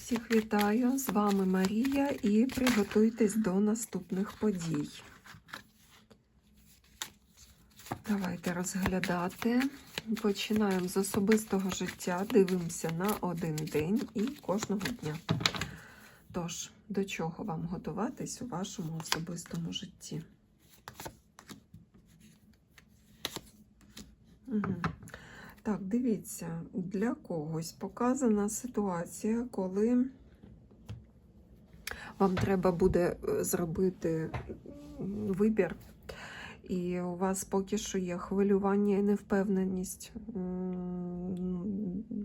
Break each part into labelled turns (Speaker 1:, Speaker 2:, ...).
Speaker 1: Всіх вітаю! З вами Марія і приготуйтесь до наступних подій. Давайте розглядати. Починаємо з особистого життя, дивимося на один день і кожного дня. Тож, до чого вам готуватись у вашому особистому житті? Угу. Так, дивіться, для когось показана ситуація, коли вам треба буде е, зробити вибір, і у вас поки що є хвилювання і невпевненість,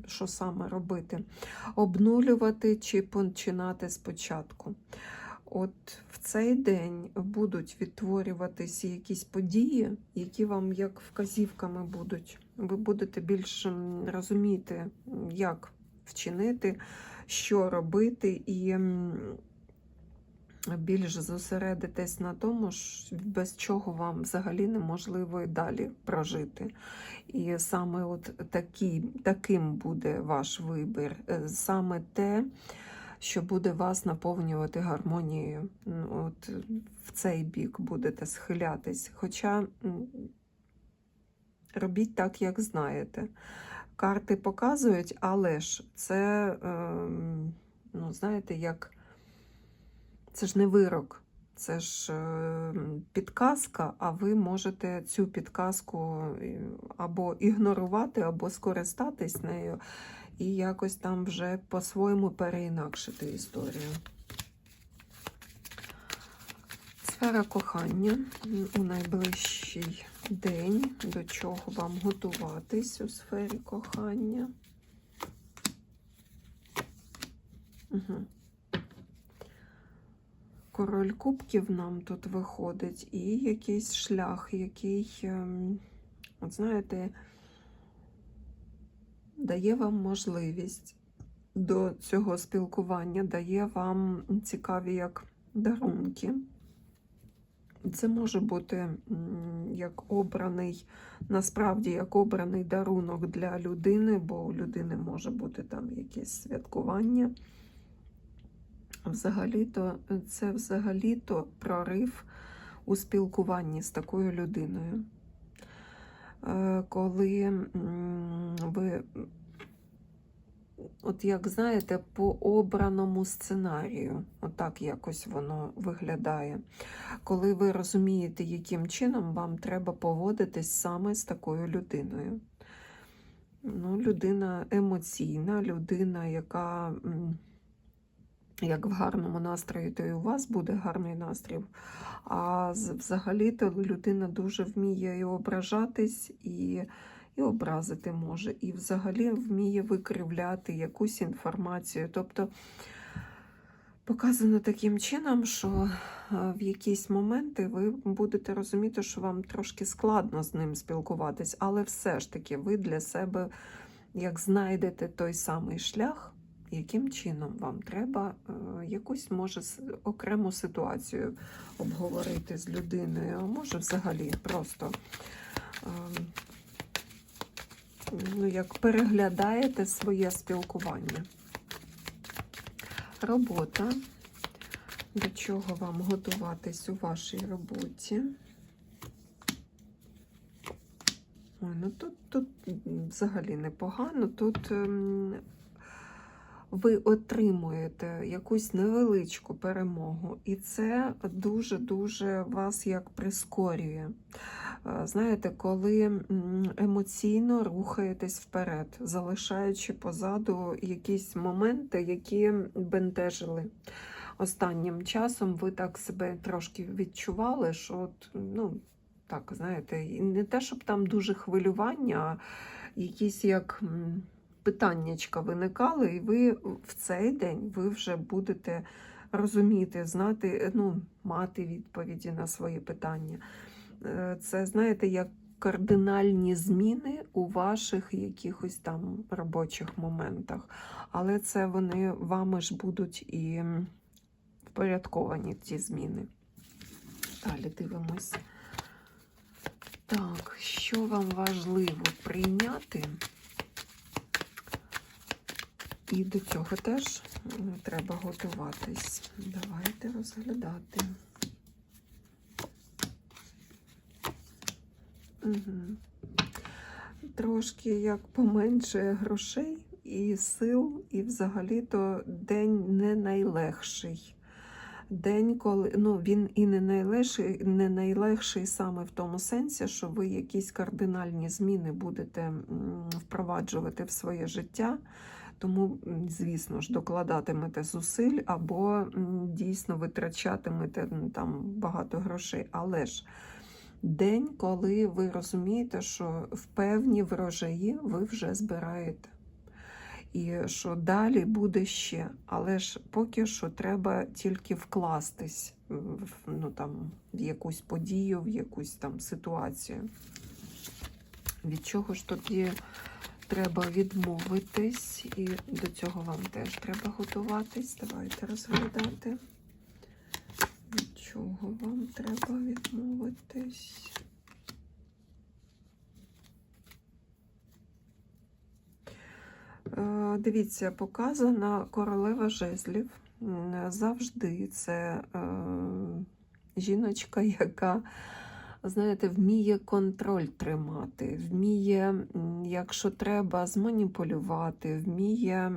Speaker 1: що саме робити, обнулювати чи починати спочатку. От в цей день будуть відтворюватися якісь події, які вам як вказівками будуть. Ви будете більш розуміти, як вчинити, що робити, і більш зосередитесь на тому, без чого вам взагалі неможливо і далі прожити. І саме от такі, таким буде ваш вибір, е, саме те що буде вас наповнювати гармонією. От В цей бік будете схилятись. Хоча робіть так, як знаєте. Карти показують, але ж це, ем, ну, знаєте, як це ж не вирок, це ж ем, підказка, а ви можете цю підказку або ігнорувати, або скористатись нею і якось там вже по-своєму переінакшити історію. Сфера кохання у найближчий день, до чого вам готуватись у сфері кохання. Угу. Король кубків нам тут виходить, і якийсь шлях, який, ем, от знаєте, дає вам можливість до цього спілкування, дає вам цікаві як дарунки. Це може бути як обраний, насправді, як обраний дарунок для людини, бо у людини може бути там якесь святкування. Взагалі-то це взагалі-то прорив у спілкуванні з такою людиною. Е, коли ви, от як знаєте, по обраному сценарію, отак якось воно виглядає. Коли ви розумієте, яким чином вам треба поводитись саме з такою людиною. Ну, Людина емоційна, людина, яка як в гарному настрої, то і у вас буде гарний настрій. А взагалі-то людина дуже вміє і ображатись, і і образити може, і взагалі вміє викривляти якусь інформацію. Тобто показано таким чином, що в якісь моменти ви будете розуміти, що вам трошки складно з ним спілкуватись, але все ж таки ви для себе як знайдете той самий шлях яким чином вам треба е, якусь може окрему ситуацію обговорити з людиною, а може взагалі просто ем, ну, як переглядаєте своє спілкування. Робота, до чого вам готуватись у вашій роботі. Ой, ну тут тут взагалі непогано. Тут ем, ви отримуєте якусь невеличку перемогу, і це дуже-дуже вас як прискорює. Е, знаєте, коли емоційно рухаєтесь вперед, залишаючи позаду якісь моменти, які бентежили. Останнім часом ви так себе трошки відчували, що, от, ну, так, знаєте, не те, щоб там дуже хвилювання, якісь як питаннячка виникали, і ви в цей день ви вже будете розуміти, знати, ну, мати відповіді на свої питання. Е, це, знаєте, як кардинальні зміни у ваших якихось там робочих моментах. Але це вони вами ж будуть і впорядковані ці зміни. Далі дивимось. Так, що вам важливо прийняти? І до цього теж треба готуватись. Давайте розглядати. Угу. Трошки як поменше грошей і сил, і взагалі-то день не найлегший. День, коли ну, він і не найлегший, не найлегший саме в тому сенсі, що ви якісь кардинальні зміни будете впроваджувати в своє життя. Тому, звісно ж, докладатимете зусиль або дійсно витрачатимете там багато грошей. Але ж день, коли ви розумієте, що в певні врожаї ви вже збираєте. І що далі буде ще. Але ж поки що треба тільки вкластись в, ну, там, в якусь подію, в якусь там ситуацію. Від чого ж тоді треба відмовитись, і до цього вам теж треба готуватись. Давайте розглядати. Від чого вам треба відмовитись? Е, Дивіться, показана королева жезлів. Завжди це е, жіночка, яка, знаєте, вміє контроль тримати, вміє, якщо треба, зманіпулювати, вміє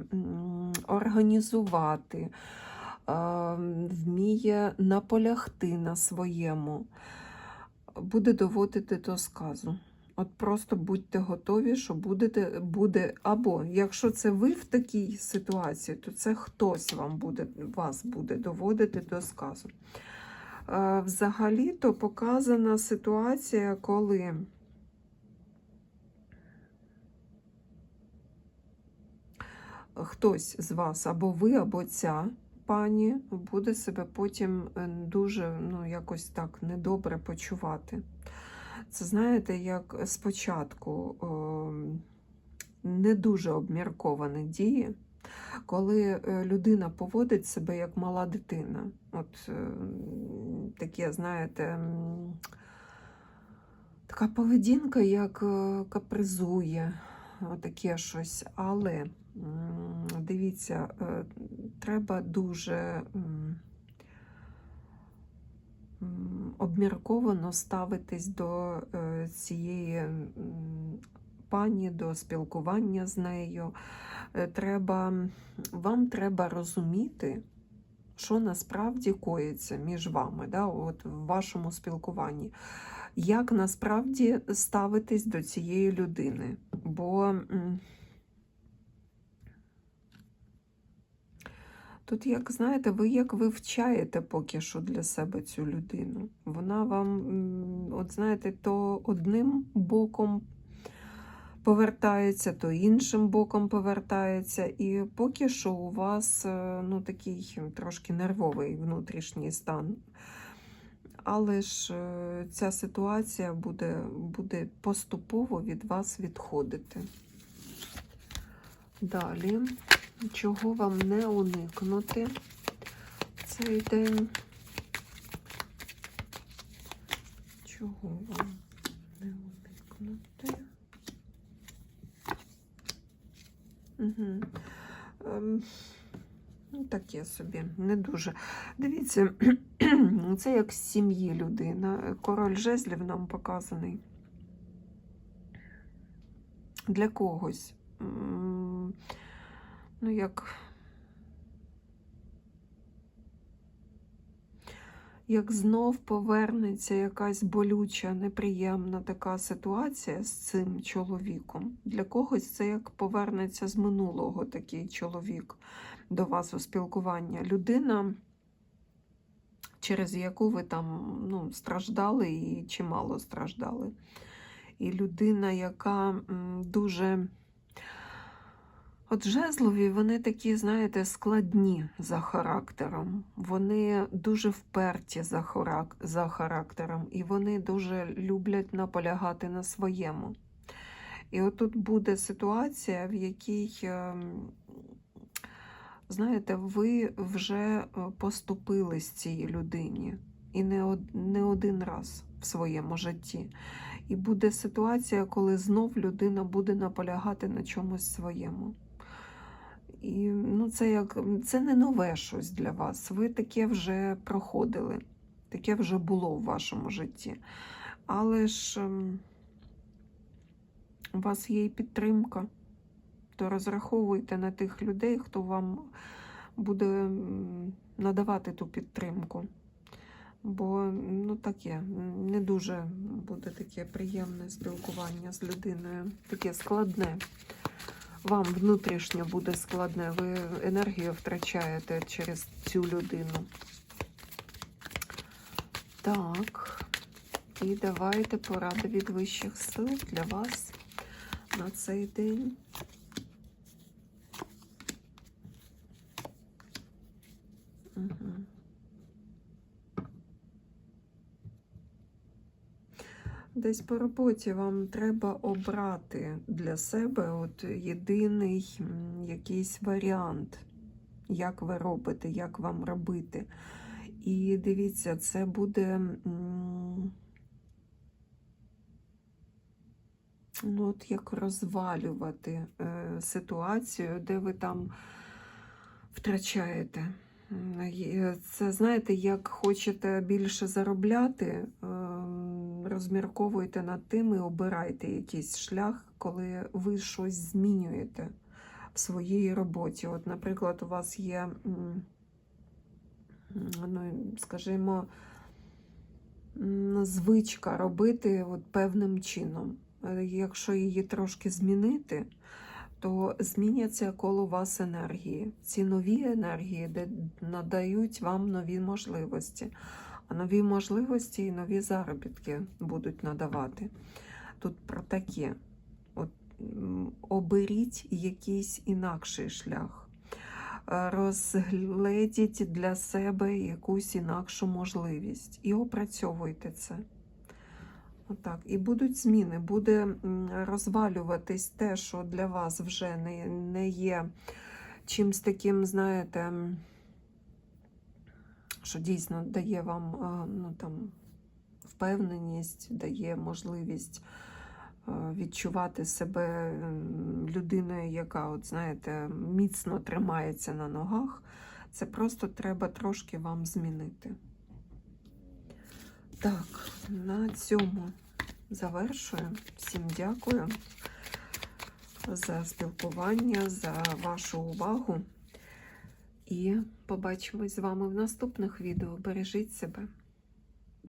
Speaker 1: організувати, вміє наполягти на своєму, буде доводити до сказу. От просто будьте готові, що будете, буде, або якщо це ви в такій ситуації, то це хтось вам буде, вас буде доводити до сказу. Взагалі-то показана ситуація, коли хтось з вас, або ви, або ця пані, буде себе потім е, дуже ну, якось так недобре почувати. Це знаєте, як спочатку не дуже обмірковані дії, коли е, людина поводить себе як мала дитина. От е, таке, знаєте, така поведінка, як е, капризує, таке щось. Але дивіться, е, треба дуже. обмірковано ставитись до е, цієї пані, до спілкування з нею. Треба, вам треба розуміти, що насправді коїться між вами, да, от в вашому спілкуванні. Як насправді ставитись до цієї людини? Бо Тут, як знаєте, ви як вивчаєте поки що для себе цю людину. Вона вам, от знаєте, то одним боком повертається, то іншим боком повертається. І поки що у вас е, ну, такий трошки нервовий внутрішній стан. Але ж е, ця ситуація буде, буде поступово від вас відходити. Далі. Чого вам не уникнути цей день? Чого вам не уникнути? Угу. Ем, ну, таке собі, не дуже. Дивіться, це як з сім'ї людина. Король жезлів нам показаний. Для когось. Ну, як, як знов повернеться якась болюча, неприємна така ситуація з цим чоловіком. Для когось це як повернеться з минулого такий чоловік до вас у спілкування. Людина, через яку ви там ну, страждали і чимало страждали. І людина, яка дуже. От жезлові, вони такі, знаєте, складні за характером. Вони дуже вперті за, харак... за характером, і вони дуже люблять наполягати на своєму. І отут буде ситуація, в якій, ем, знаєте, ви вже е, поступились цій людині. І не, од... не один раз в своєму житті. І буде ситуація, коли знов людина буде наполягати на чомусь своєму. І ну, це як це не нове щось для вас. Ви таке вже проходили, таке вже було в вашому житті. Але ж ем, у вас є і підтримка, то розраховуйте на тих людей, хто вам буде надавати ту підтримку. Бо ну таке, не дуже буде таке приємне спілкування з людиною, таке складне. Вам внутрішньо буде складне, ви енергію втрачаєте через цю людину. Так, і давайте поради від вищих сил для вас на цей день. Десь по роботі вам треба обрати для себе от єдиний якийсь варіант, як ви робите, як вам робити. І дивіться, це буде ну, от як розвалювати е, ситуацію, де ви там втрачаєте. Є- Це знаєте, як хочете більше заробляти, ем, розмірковуйте над тим і обирайте якийсь шлях, коли ви щось змінюєте в своїй роботі. От, наприклад, у вас є, ну, скажімо, звичка робити от певним чином. Е, Якщо її трошки змінити, то зміняться коло вас енергії. Ці нові енергії надають вам нові можливості. А нові можливості і нові заробітки будуть надавати. Тут про таке. От, оберіть якийсь інакший шлях. Розгледіть для себе якусь інакшу можливість і опрацьовуйте це. Отак. І будуть зміни, буде розвалюватись те, що для вас вже не, не є чимсь таким, знаєте, що дійсно дає вам ну, там, впевненість, дає можливість відчувати себе людиною, яка, от, знаєте, міцно тримається на ногах. Це просто треба трошки вам змінити. Так, на цьому завершую. Всім дякую за спілкування, за вашу увагу. І побачимось з вами в наступних відео. Бережіть себе.